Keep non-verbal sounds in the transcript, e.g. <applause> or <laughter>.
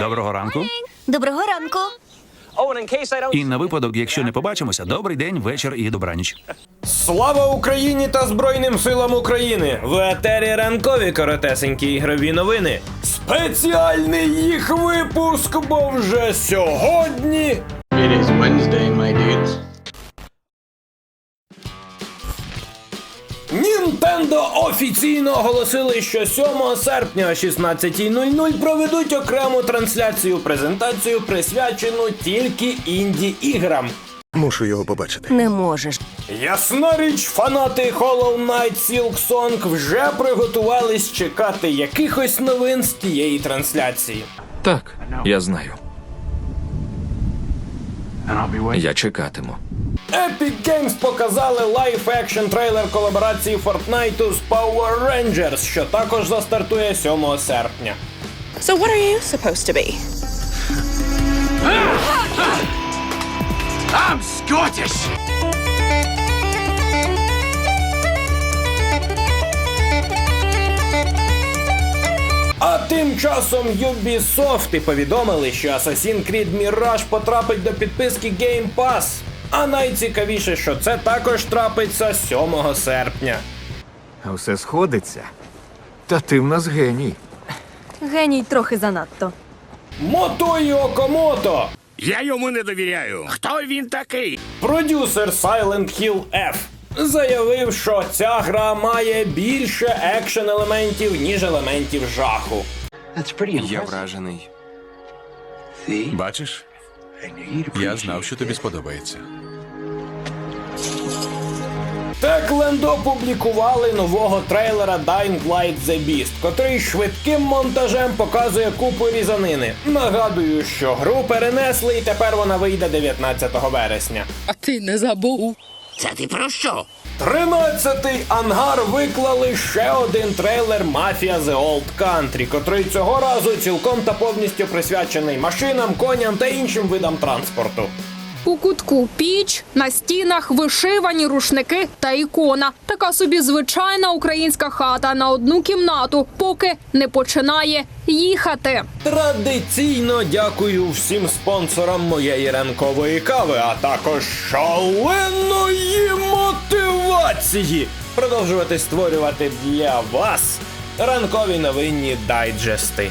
Доброго ранку. Доброго ранку. І на випадок, якщо не побачимося, добрий день, вечір і добраніч. Слава Україні та Збройним силам України! В етері ранкові коротесенькі ігрові новини. Спеціальний їх випуск, бо вже сьогодні. It is Wednesday, my dudes. Нінтендо офіційно оголосили, що 7 серпня о 16.00 проведуть окрему трансляцію презентацію, присвячену тільки інді-іграм. Мушу його побачити. Не можеш. Ясна річ, фанати Hollow Knight Silk Song вже приготувались чекати якихось новин з тієї трансляції. Так, я знаю. Я чекатиму. Epic Games показали лайф-екшн трейлер колаборації Fortnite з Power Rangers, що також застартує 7 серпня. So what are you supposed to be? <laughs> I'm Scottish! Тим часом Ubisoft повідомили, що Assassin's Creed Mirage потрапить до підписки Game Pass. А найцікавіше, що це також трапиться 7 серпня. А все сходиться. Та ти в нас геній. Геній трохи занадто. Мотої Окомото, Я йому не довіряю. Хто він такий? продюсер Silent Hill F, заявив, що ця гра має більше екшен елементів, ніж елементів жаху. Я вражений. Бачиш, я знав, що тобі сподобається. Techland опублікували нового трейлера Dying Light The Beast, котрий швидким монтажем показує купу різанини. Нагадую, що гру перенесли і тепер вона вийде 19 вересня. А ти не забув. Це ти про що? 13-й ангар виклали ще один трейлер Мафія The Old Country, котрий цього разу цілком та повністю присвячений машинам, коням та іншим видам транспорту. У кутку піч, на стінах вишивані рушники та ікона. Така собі звичайна українська хата на одну кімнату, поки не починає їхати. Традиційно дякую всім спонсорам моєї ранкової кави, а також шаленої мотивації продовжувати створювати для вас ранкові новинні дайджести.